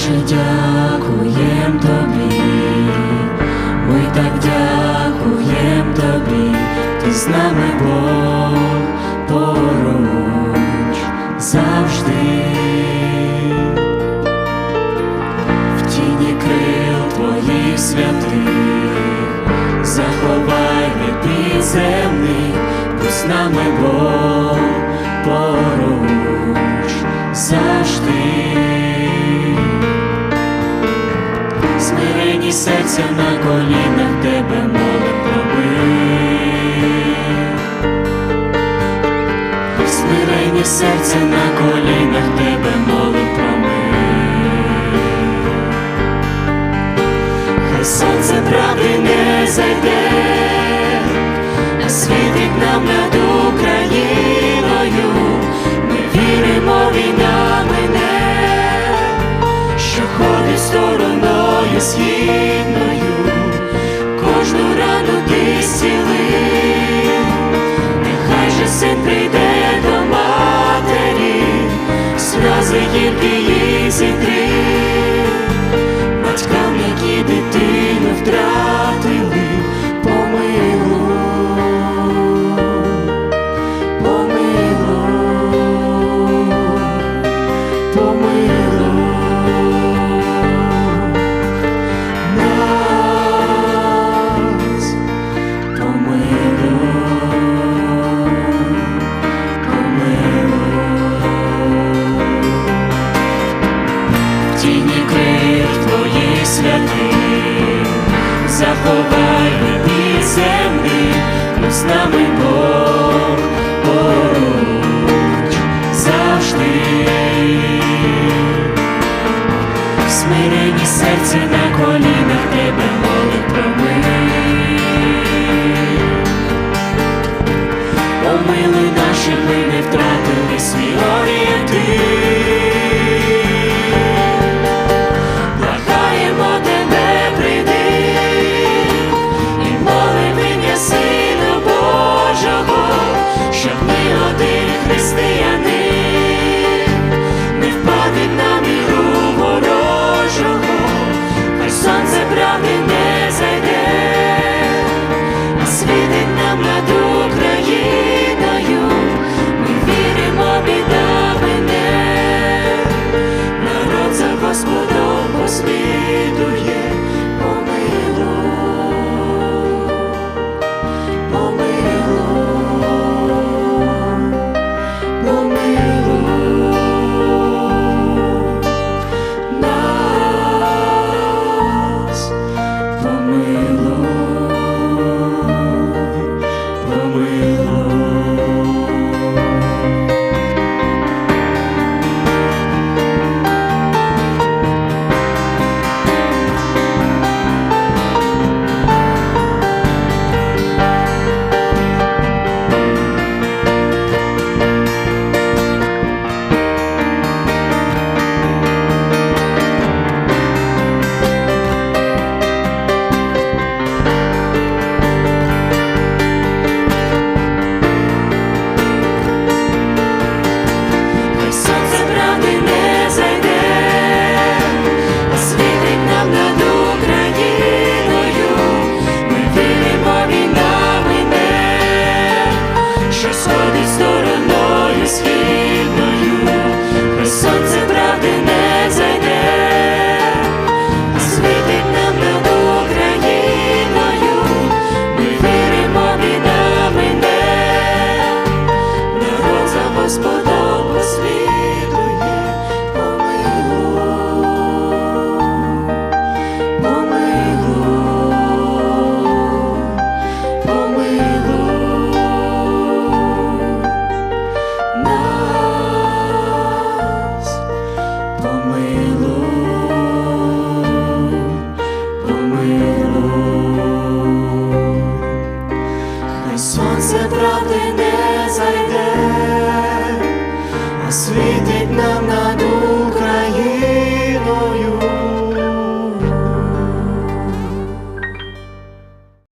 Боже, дякуєм тобі, ми так дякуєм тобі, ти з нами Бог поруч завжди. В тіні крил твоїх святих, заховай від підземних, будь з нами Бог Серця на колінах тебе молим про мир. Смирені серця на колінах тебе молим про мир. Хай сонце правди не зайде, а світить нам над Україною. Ми віримо, стороною тіні крил твоїх святих, заховай від землі, будь з нами Бог поруч завжди. Смирені серця atmosphere. світить нам на дух.